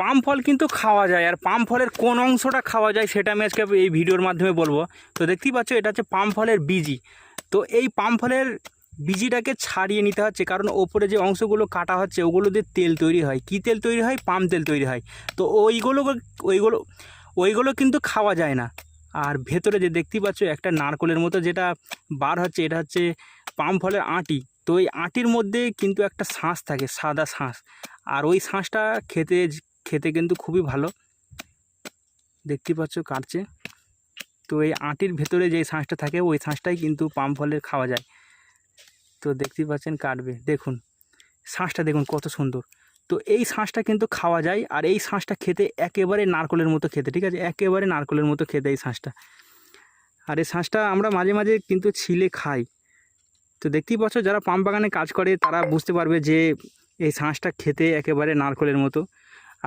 পাম ফল কিন্তু খাওয়া যায়, আর পাম ফলের কোন অংশটা খাওয়া যায় সেটা আমি আজকে এই ভিডিওর মাধ্যমে বলব। তো দেখতেই পাচ্ছ, এটা হচ্ছে পাম ফলের বিজি। তো এই পাম ফলের বিজিটাকে ছাড়িয়ে নিতে হচ্ছে, কারণ ওপরে যে অংশগুলো কাটা হচ্ছে, ওগুলো দিয়ে তেল তৈরি হয়। কী তেল তৈরি হয়? পাম তেল তৈরি হয়। তো ওইগুলো ওইগুলো ওইগুলো কিন্তু খাওয়া যায় না। আর ভেতরে যে দেখতেই পাচ্ছ, একটা নারকলের মতো যেটা বার হচ্ছে, এটা হচ্ছে পাম ফলের আঁটি। তো ওই আঁটির মধ্যে কিন্তু একটা শাঁস থাকে, সাদা শাঁস। আর ওই শাঁসটা খেতে খেতে কিন্তু খুবই ভালো। দেখতে পাচ্ছ কাটছে তো এই আঁটির ভেতরে যে শাঁসটা থাকে, ওই শাঁসটাই কিন্তু পাম ফলের খাওয়া যায়। তো দেখতেই পাচ্ছেন কাটবে। দেখুন, শাঁসটা দেখুন কত সুন্দর। তো এই শাঁসটা কিন্তু খাওয়া যায় আর এই শাঁসটা খেতে একেবারে নারকলের মতো খেতে, ঠিক আছে? একেবারে নারকলের মতো খেতে এই শাঁসটা। আর এই শাঁসটা আমরা মাঝে মাঝে কিন্তু ছিলে খাই। তো দেখতেই পাচ্ছ, যারা পাম বাগানে কাজ করে তারা বুঝতে পারবে যে এই শাঁসটা খেতে একেবারে নারকলের মতো।